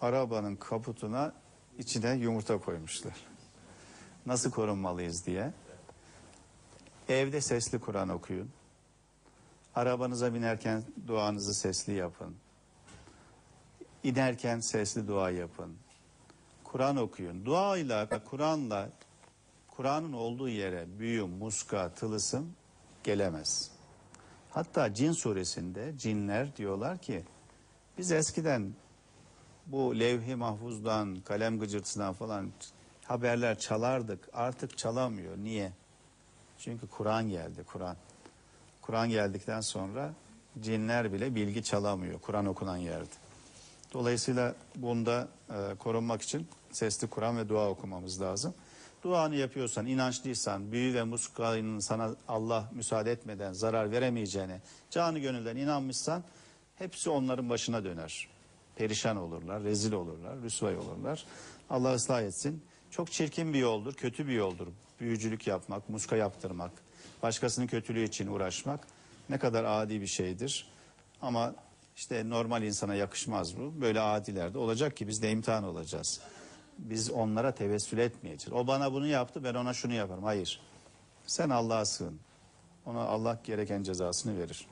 arabanın kaputuna içine yumurta koymuşlar. Nasıl korunmalıyız diye. Evde sesli Kur'an okuyun. Arabanıza binerken duanızı sesli yapın. İnerken sesli dua yapın. Kur'an okuyun. Duayla, Kur'an'la, Kur'an'ın olduğu yere büyü, muska, tılısım gelemez. Hatta Cin suresinde cinler diyorlar ki biz eskiden bu levh-i mahfuzdan, kalem gıcırtısından falan haberler çalardık. Artık çalamıyor. Niye? Çünkü Kur'an geldi, Kur'an. Kur'an geldikten sonra cinler bile bilgi çalamıyor Kur'an okunan yerde. Dolayısıyla bunda e, korunmak için sesli Kur'an ve dua okumamız lazım. Duanı yapıyorsan, inançlıysan, büyü ve muskanın sana Allah müsaade etmeden zarar veremeyeceğine canı gönülden inanmışsan hepsi onların başına döner. Perişan olurlar, rezil olurlar, rüsvay olurlar. Allah ıslah etsin. Çok çirkin bir yoldur, kötü bir yoldur. Büyücülük yapmak, muska yaptırmak, başkasının kötülüğü için uğraşmak ne kadar adi bir şeydir. Ama işte normal insana yakışmaz bu. Böyle adilerde olacak ki biz de imtihan olacağız. Biz onlara tevessül etmeyeceğiz. O bana bunu yaptı ben ona şunu yaparım. Hayır. Sen Allah'a sığın. Ona Allah gereken cezasını verir.